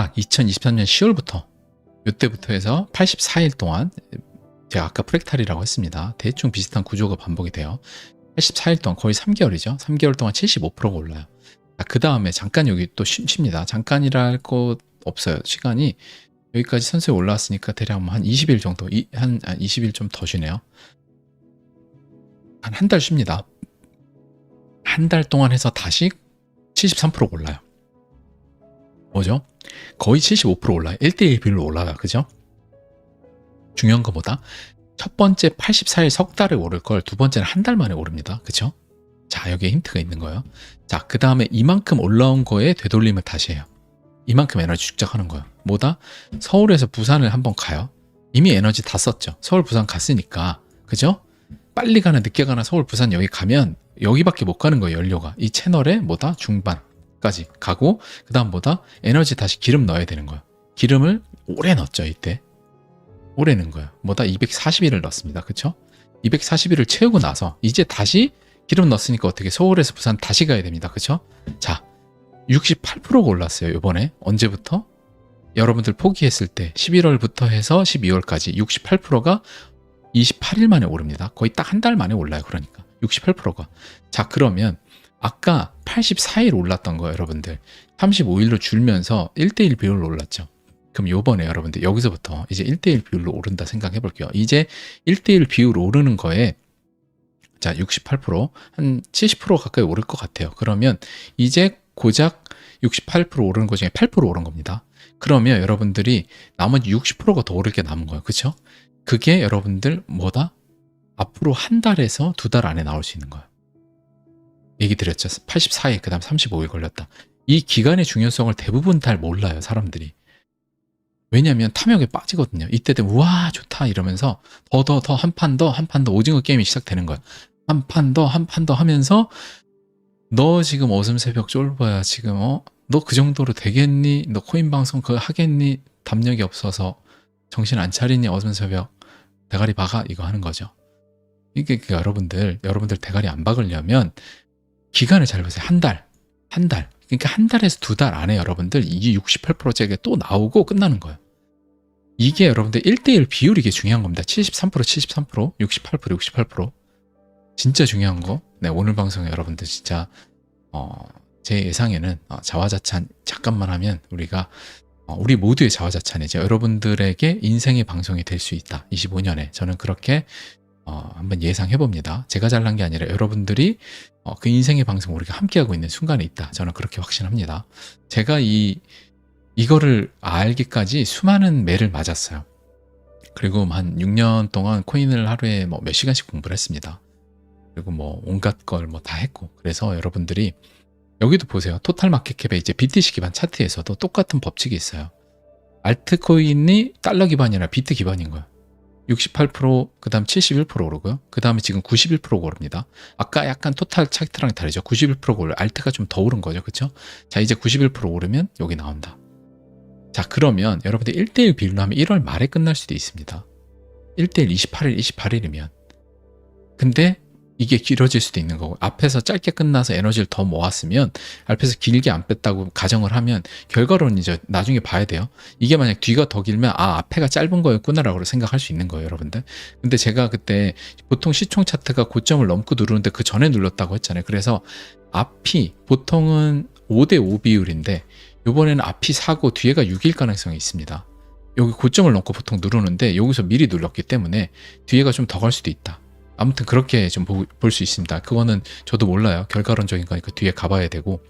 딱 2023년 10월부터 이때부터 해서 84일 동안 제가 아까 프랙탈이라고 했습니다. 대충 비슷한 구조가 반복이 돼요. 84일 동안 거의 3개월이죠. 3개월 동안 75%가 올라요. 그 다음에 잠깐 여기 또 쉬, 쉽니다. 잠깐이라 할것 없어요. 시간이 여기까지 선수에 올라왔으니까 대략 뭐한 20일 정도, 이, 한, 한 20일 좀 더 쉬네요. 한 한 달 쉽니다. 한 달 동안 해서 다시 73%가 올라요. 뭐죠? 거의 75% 올라요. 1대1 비율로 올라요. 그죠? 중요한 것보다 첫 번째 84일 석 달에 오를 걸 두 번째는 한 달 만에 오릅니다. 그쵸? 자, 여기에 힌트가 있는 거예요. 자, 그 다음에 이만큼 올라온 거에 되돌림을 다시 해요. 이만큼 에너지 축적하는 거예요. 뭐다? 서울에서 부산을 한번 가요. 이미 에너지 다 썼죠. 서울, 부산 갔으니까. 그죠? 빨리 가나 늦게 가나 서울, 부산 여기 가면 여기밖에 못 가는 거예요, 연료가. 이 채널에 뭐다? 중반 까지 가고, 그 다음 뭐다? 에너지 다시 기름 넣어야 되는 거예요. 기름을 오래 넣었죠, 이때. 오래 넣은 거예요. 뭐다? 240일을 넣습니다. 그쵸? 240일을 채우고 나서 이제 다시 기름 넣었으니까 어떻게 서울에서 부산 다시 가야 됩니다. 그쵸? 자, 68%가 올랐어요. 이번에. 언제부터? 여러분들 포기했을 때 11월부터 해서 12월까지 68%가 28일 만에 오릅니다. 거의 딱 한 달 만에 올라요. 그러니까 68%가. 자, 그러면 아까 84일 올랐던 거 여러분들 35일로 줄면서 1대1 비율로 올랐죠. 그럼 요번에 여러분들 여기서부터 이제 1대1 비율로 오른다 생각해 볼게요. 이제 1대1 비율 오르는 거에 자, 68%, 한 70% 가까이 오를 것 같아요. 그러면 이제 고작 68% 오르는 것 중에 8% 오른 겁니다. 그러면 여러분들이 나머지 60%가 더 오를 게 남은 거예요. 그쵸? 그게 여러분들 뭐다? 앞으로 한 달에서 두 달 안에 나올 수 있는 거예요. 얘기 드렸죠. 84일, 그 다음 35일 걸렸다. 이 기간의 중요성을 대부분 잘 몰라요, 사람들이. 왜냐면 탐욕에 빠지거든요. 이때 되면 우와 좋다 이러면서 더 더 더 한 판 더 한 판 더 오징어 게임이 시작되는 거야. 한 판 더 한 판 더 하면서 너 지금 어슴 새벽 쫄보야 지금 어? 너 그 정도로 되겠니? 너 코인 방송 그거 하겠니? 담력이 없어서 정신 안 차리니 어슴 새벽 대가리 박아 이거 하는 거죠. 이게 그 여러분들 여러분들 대가리 안 박으려면 기간을 잘 보세요. 한 달, 한 달. 그러니까 한 달에서 두 달 안에 여러분들 이게 68%째가 또 나오고 끝나는 거예요. 이게 여러분들 1대1 비율이 게 중요한 겁니다. 73%, 73%, 68%, 68%. 진짜 중요한 거. 네, 오늘 방송에 여러분들 진짜, 어, 제 예상에는 어, 자화자찬 잠깐만 하면 우리가, 어, 우리 모두의 자화자찬이죠. 여러분들에게 인생의 방송이 될 수 있다. 25년에. 저는 그렇게, 어, 한번 예상해 봅니다. 제가 잘난 게 아니라 여러분들이 어, 그 인생의 방송 우리가 함께하고 있는 순간에 있다. 저는 그렇게 확신합니다. 제가 이 이거를 알기까지 수많은 매를 맞았어요. 그리고 한 6년 동안 코인을 하루에 뭐 몇 시간씩 공부를 했습니다. 그리고 뭐 온갖 걸 뭐 다 했고 그래서 여러분들이 여기도 보세요. 토탈 마켓캡에 이제 BTC 기반 차트에서도 똑같은 법칙이 있어요. 알트코인이 달러 기반이라 비트 기반인 거예요. 68%, 그 다음 71% 오르고요. 그 다음에 지금 91%가 오릅니다. 아까 약간 토탈 차트랑 다르죠. 91%가 오르, 알트가 좀 더 오른 거죠. 그쵸? 자, 이제 91% 오르면 여기 나온다. 자, 그러면 여러분들 1대1 비율로 하면 1월 말에 끝날 수도 있습니다. 1대1 28일, 28일이면. 근데 이게 길어질 수도 있는 거고 앞에서 짧게 끝나서 에너지를 더 모았으면 앞에서 길게 안 뺐다고 가정을 하면 결과론은 이제 나중에 봐야 돼요. 이게 만약 뒤가 더 길면 아 앞에가 짧은 거였구나라고 생각할 수 있는 거예요, 여러분들. 근데 제가 그때 보통 시총 차트가 고점을 넘고 누르는데 그 전에 눌렀다고 했잖아요. 그래서 앞이 보통은 5대 5 비율인데 이번에는 앞이 4고 뒤에가 6일 가능성이 있습니다. 여기 고점을 넘고 보통 누르는데 여기서 미리 눌렀기 때문에 뒤에가 좀 더 갈 수도 있다. 아무튼 그렇게 좀 볼 수 있습니다. 그거는 저도 몰라요. 결과론적인 거니까 뒤에 가봐야 되고